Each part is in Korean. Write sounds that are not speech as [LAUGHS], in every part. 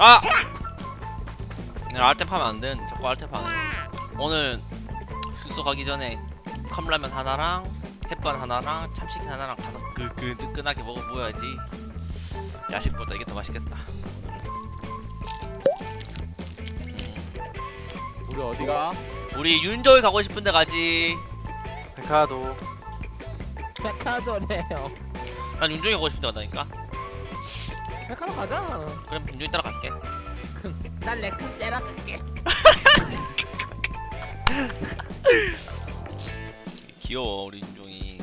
아! 내가 알탭 하면 안 되는데 자꾸 알탭 하네 오늘 숙소 가기 전에 컵라면 하나랑 햇반 하나랑 참치킨 하나랑 가서 끈끈끈하게 먹어보야지 야식보다 이게 더 맛있겠다 우리 어디가? 우리 윤저울 가고 싶은데 가지 백화도 백화점이에요. 난 윤종이 가고 싶은데 간다니까 백화점 가자. 그럼 윤종이 따라갈게 [LAUGHS] 난 레크 때려갈게. [LAUGHS] 귀여워 우리 윤종이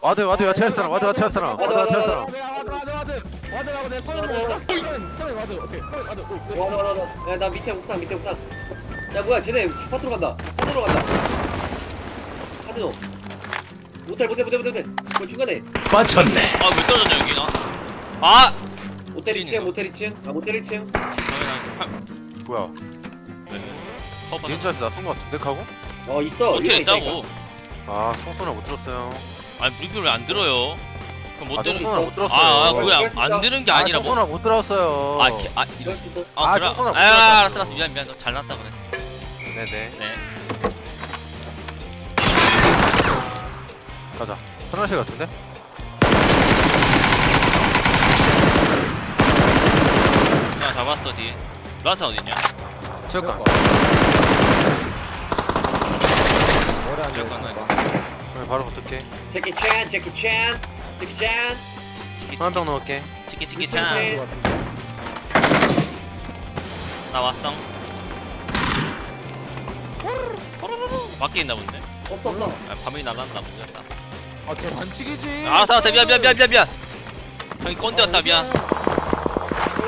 와드 와드 와드 할 사람 와드 와드 할 사람 와드 와드 할 사람 와드 와드 와드 와드 와드 와드 내 손을 먹었다. 손 손에 와드 오케이 손 와드 오. 와, 나, 나, 나, 야, 나 밑에 옥상, 밑에 옥상. 야, 뭐야, 쟤네 주파트로 간다. 파트로 간다. 카지노. 모텔, 모텔, 모텔, 모텔, 모텔. 그 중간에. 아왜 떨어졌냐 여기 나 아! 모텔 찐이네. 2층, 모텔 2층. 아, 모텔 1층. 뭐야 허버 닌자에서 나 쏜 거 같은데 카고? 어, 있어. 어떻게 위에. 했다고 아 총소나 못 들었어요 아니 무리비를 왜안 들어요 그럼 못아 들은 총소나 못 들었어요 아, 아 그거 그게 야- 안, 안 들은 게 아 아니라 뭐 총소나 못 들었어요 아, 기, 아, 이럴 수 있어. 아, 아, 그래? 못 아, 들었어. 알았어, 알았어. 미안, 미안. 잘 났다 그래. 네네 네. 가자 화장실 같은데? 잡았어 뒤에. 라타 어딨냐? 체육관 머리 안 잠깐, 돼. 그럼 바로 붙을게 제키 챈, 제키 챈. 제키 챈. 치키 한병 넣을게 치키 치키 미친 차. 새. 나 왔어. 포로로로. 밖에 있나 본데. 없어, 없어. 아, 밤이 나간다 모르겠다. 아쟤 반칙이지. 알았어, 알았어. 미안, 미안, 미안, 미안, 미안. 형이 꼰대였다 미안.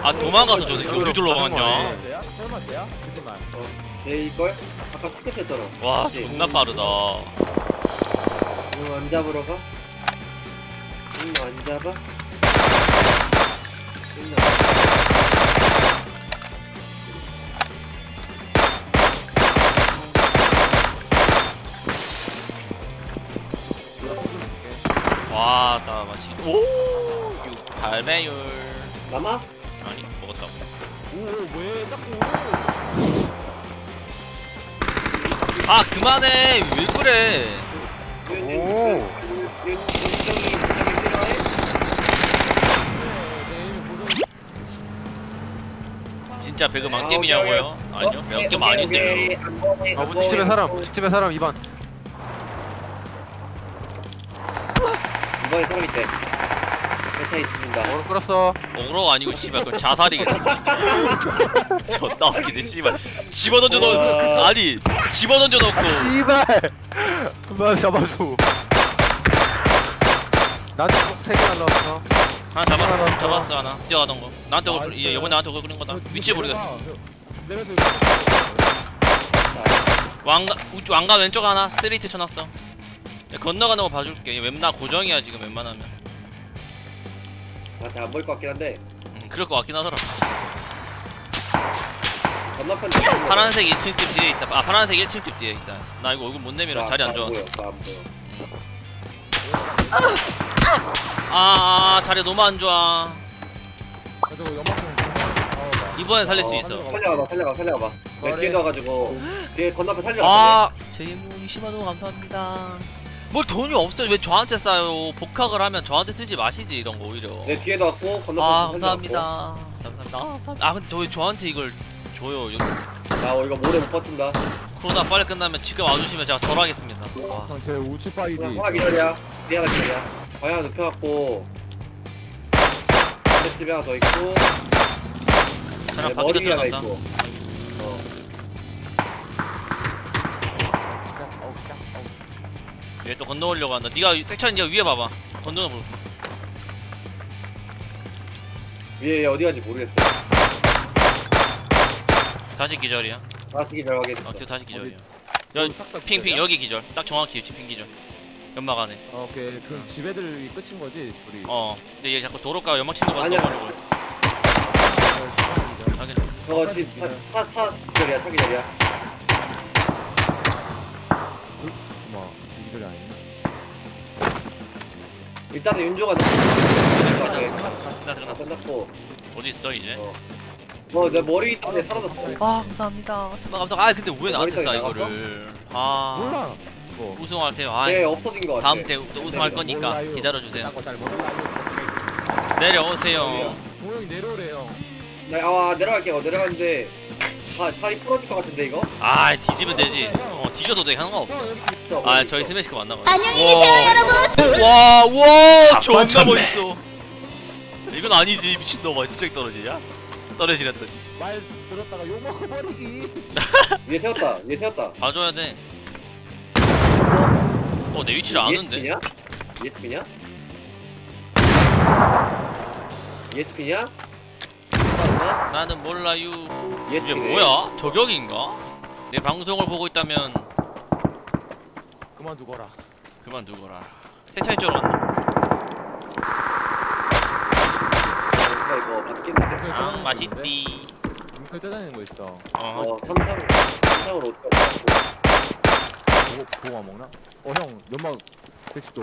아 도망가서 저 새끼 어디 들러 가는 가냐? 거네. 쟤야? 설마 쟤야? 그지만. 제이걸? 아까 스커트 했잖아. 와 맞지? 존나 빠르다. 이거 안 잡으러 가? 이거 안 잡아? 이거 와, 나 맛이. 오, 6, 8배율. 남아? 오왜 자꾸? 아 그만해. 왜 그래? 오. 진짜 배그 아, 망게임이냐고요? 아니요, 배그 아닌데요. 아 무직집에 사람 무직집에 사람 2번 이번에 사람 있대. 회 차에 있습니다. 어그로 끌었어 어그로 아니고 씨발 그건 자살이겠다. [LAUGHS] 존나 웃기네 씨발. 집어던져 넣 와. 아니 집어던져 아 씨발 그만 잡아줘 나한테 꼭 3개 날라왔어 하나 잡아 하나 잡았어 하나 뛰어가던 거. 나한테 아, 이번에 나한테 어글 그린 거다. 위치 모르겠어. 내려서 왕가 우측 왕가 왼쪽 하나 스트레이트 쳐놨어. 야, 건너가는 거 봐줄게. 얘 웬만 고정이야 지금 웬만하면. 나한테 안 보일 것 같긴 한데. 음, 그럴 것 같긴 하더라. 건너편 파란색 2층 집 뒤에 있다. 아 파란색 1층 집 뒤에 있다. 나 이거 얼굴 못 내밀어 자리 안 좋아. 보여. 나안 보여. 아, 아 자리 너무 안 좋아. 저거 연막공. 이번엔 살릴 수 어, 있어. 살려가봐, 살려가, 살려가봐. 내. 뒤에 넣어가지고 뒤에 건너편 살려가. 아, 제이모 이시마도 감사합니다. 뭘 돈이 없어요? 왜 저한테 싸요? 복학을 하면 저한테 쓰지 마시지 이런 거 오히려. 내 뒤에 넣었고 건너편 아. 감사합니다. 감사합니다. 아, 감사합니다. 아, 근데 저왜 저한테 이걸 줘요? 나 어, 이거 모래 못 버틴다. 코로나 빨리 끝나면 지금 와주시면 제가 절하겠습니다. 와. 제 우측 바이디. 그냥 기다려. 뒤에 하나 기다려. 방향 눕혀갖고. 집에 하나 더 있고. 저랑 머리 위에 하나 들어간다. 있고. 얘또 건너오려고 한다. 네가 섹션 네가 위에 봐봐. 건너는 볼게. 위에 어디 간지 모르겠어. 다시 기절이야. 아, 되게 잘 확인했어. 어, 그 다시 기절이야. 싹다 핑핑 여기 기절. 딱 정확히 위치 핑 기절. 연막 안에. 어, 오케이. 그럼 집 애들이 끝인 거지, 둘이. 어. 근데 얘 자꾸 도로가 연막 치는 거 아니야. 봐서 하긴. 저거 집, 차, 차, 차 기절이야, 차 기절이야. 뭐, 이들이 아니네. 일단은 윤조가. 끝났어 아. 끝났고. 어디 있어 이제? 어. 어 내 머리 때문에 사라졌어 아 감사합니다 정말 감사 아 근데 왜 나한테 쏴 머리카락이 이거를 아 몰라 뭐 우승할 때 아, 네 없어진 거 같아 다음 때 또 우승할 거니까 몰라요. 기다려 주세요 딴거잘 몰라요 내려오세요 동영이 내려오래요 네, 아 내려갈게요 내려가는데 아 살이 부러질 것 같은데 이거? 아 뒤지면 되지. 어 뒤져도 돼. 상관없어. 진짜 아 어디 저희 있어? 스매시크 만나고. 안녕히 계세요, 여러분. 와 와. 존나 멋있어. 이건 아니지. 미친 놈아 진짜 떨어지냐? 떨어지랬더니. 말 들었다가 욕 먹어버리기. [LAUGHS] 위에 세웠다. 위에 세웠다. 봐줘야 돼 어 내 위치를 아는데? ESP냐? ESP냐? ESP냐? 나는 몰라요. 이게 ESP네 뭐야? 저격인가? 내 방송을 보고 있다면 그만두거라. 그만 두거라. 세차이 쪽으로 간다 뭔가 이거 바뀌는데 아 맛있디. 윙클 떠다니는 거 있어. 어 어 삼창 삼창으로 어떻게 하고? 보고 보고 안 먹나? 어 형 연막 110도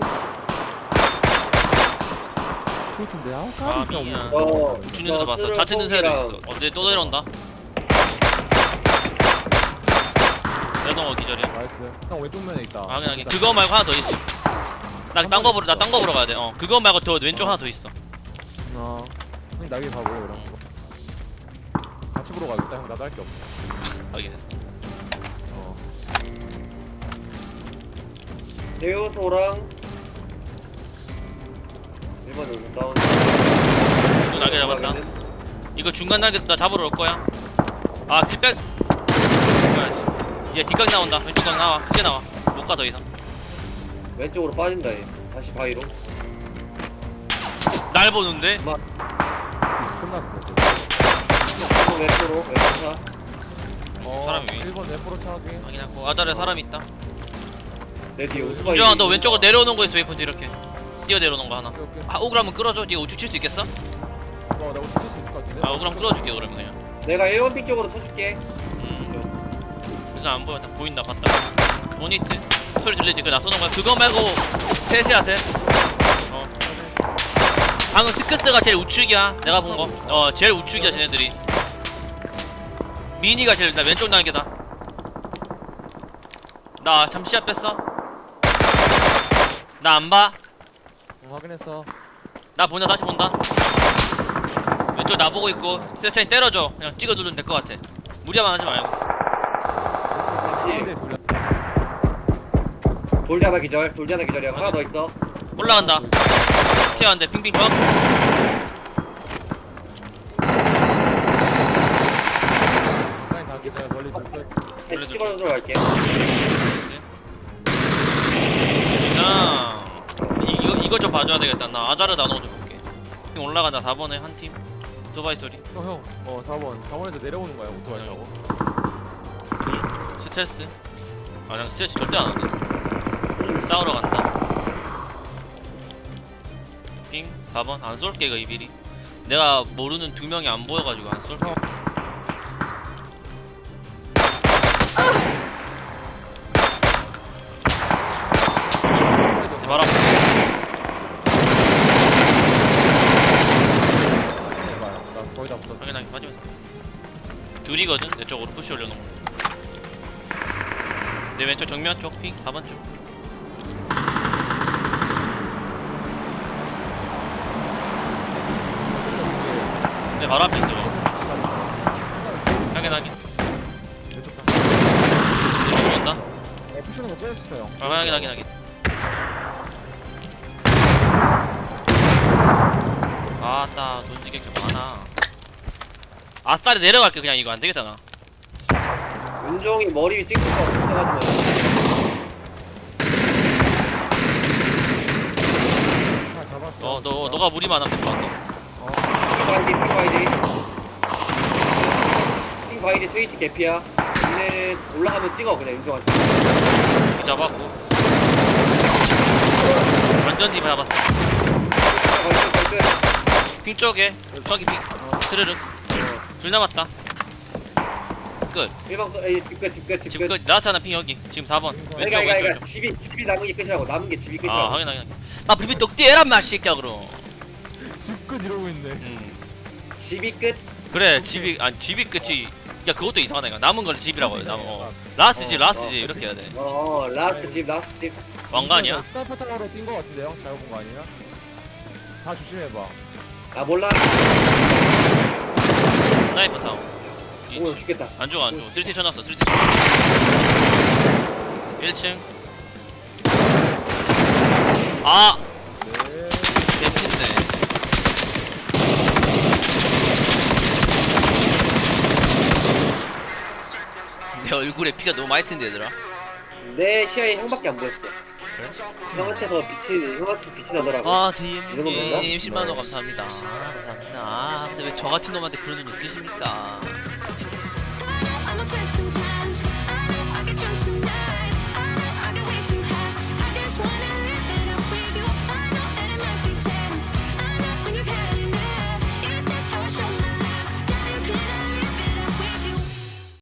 좋던데 아 아, 까비 미안. 어 우춘이도 봤어. 자체 능세도 있어. 어때 또 내려온다. 내동어 기절이야. 나이스. 형 왼쪽 면에 있다. 아 그냥 그거 말고 하나 더 있어. 나 딴 거 보러 나 딴 거 보러 가야 돼 어 그거 말고 더 왼쪽 하나 더 있어. 어. 형님 나게 봐볼래 그럼 같이 보러 가겠다. 형 나도 할 게 없어. [LAUGHS] 확인했어. 어. 대요소랑 다운 이거 날개 잡았다. 이거 중간 날개 나 잡으러 올 거야. 아 킬백 얘 뒷각 나온다. 왼쪽 각 나와. 크게 나와. 못 가 더 이상. 왼쪽으로 빠진다 얘. 다시 바위로. 날 보는데? 끝났어 또 왼쪽으로 왼쪽 어 사람이 1번 랩으로 차게. 확인하고. 아달에 사람 있다. 내 뒤에 오토바이 윤정아 너 왼쪽으로 내려오는 거 있어 웨이폰트 이렇게 뛰어 내려오는 거 하나. 오케이 오케이. 아 오글 한번 끌어줘. 네가 우측 칠 수 있겠어? 어 내가 칠수 있을 것 같은데? 아 오글 한번 끌어줄게 그러면 그냥. 내가 1번 픽 쪽으로 쳐줄게. 음. 그래서 안 보여. 나 보인다 봤다. 모니트 소리 들리지? 그나 쏘는 거야? 그거 말고 셋이야 셋 어. 방금 스크스가 제일 우측이야. 내가 본 거 어 제일 우측이야 쟤네들이. 미니가 제일 나 왼쪽 날개다. 나 잠시 시야 뺐어 나 안봐. 어, 확인했어 나 본다 다시 본다 왼쪽 나 보고 있고 세차인 때려줘 그냥 찍어 누르면 될 것 같아 무리하면 하지 말고 돌려 하나 기절 돌리 하나 기절이야 하나 더 있어 올라간다 튀어안돼 핑핑 줘 라인 다 기다려 멀리 둘 다시 찍어서 갈게 그냥 이- 이거 이거 좀 봐줘야 되겠다. 나 아자르 나눠 좀 볼게. 올라간다 4번에 한 팀. 오토바이 소리. 형 형. 어 4번. 4번에서 내려오는 거야 오토바이 타고. 둘 스트레스. 아 그냥 스트레스 절대 안 하네 싸우러 간다. 핑. 4번. 안 쏠게 이거 이비리. 내가 모르는 두 명이 안 보여가지고 안 쏠게. 바로 둘이거든? 내 쪽으로 푸시 올려놓은 거. 내 왼쪽 정면 쪽 핑 4번 쪽. 내 바로 앞에 거 확인 확인 왼쪽 다내 쪽으로 온다. 어, 푸시는 거 째려주세요. 아 확인 확인 확인. 아따 돈지게 좀 많아 아싸리 내려갈게 그냥 이거. 안 되겠다 나. 윤종이 머리 위 찍힐 거 하나 잡았어. 너, 너, 너 가 무리 많으면 될것 같아 마 핑바이디 핑바이디. 핑바이디 트위치 개피야. 얘네 올라가면 찍어 그냥 윤종한테. 여기 잡았고. 완전 뒤 잡았어. 걸끝 걸끝 핑 쪽에 저기 핑 스르륵 둘 남았다. 끝. 1번 에이 집끝 집끝 지금 집끝. 끝. 나왔잖아 핑 여기. 지금 4번. 왼쪽 그러니까 그러니까 왼쪽 그러니까 집이 집이 남은 게 끝이라고. 남은 게 집이 끝이라고. 아 확인 확인 확인. 아 비비 똑띠 에란 맛 새끼야 그럼. 집끝 이러고 있네. 음. 집이 끝? 그래 집이 아니 집이 끝이 야 그것도 이상하다 남은 걸 집이라고 해요. 남은 어. 라스트 집 라스트 집. 이렇게 해야 돼. 어 라스트 집 라스트 집. 왕관이야? 스나이퍼 타워로 뛴 거 같은데요? 잘못 본 거 아니야? 다 조심해봐. 아 몰라 스나이퍼 타워 오 죽겠다. 안 죽어 안 죽어. 3티 쳐놨어 3티 쳐놨어 1층. 아! 네 개친네 내 얼굴에 피가 너무 많이 튄데 얘들아. 내 시야에 형밖에 안 보였어 네. 형한테서 빛이 형한테 빛이 나더라고. 아 제이엠님 10만원 예, 감사합니다. 감사합니다. 아 근데 왜 저 같은 놈한테 그런 돈 있으십니까?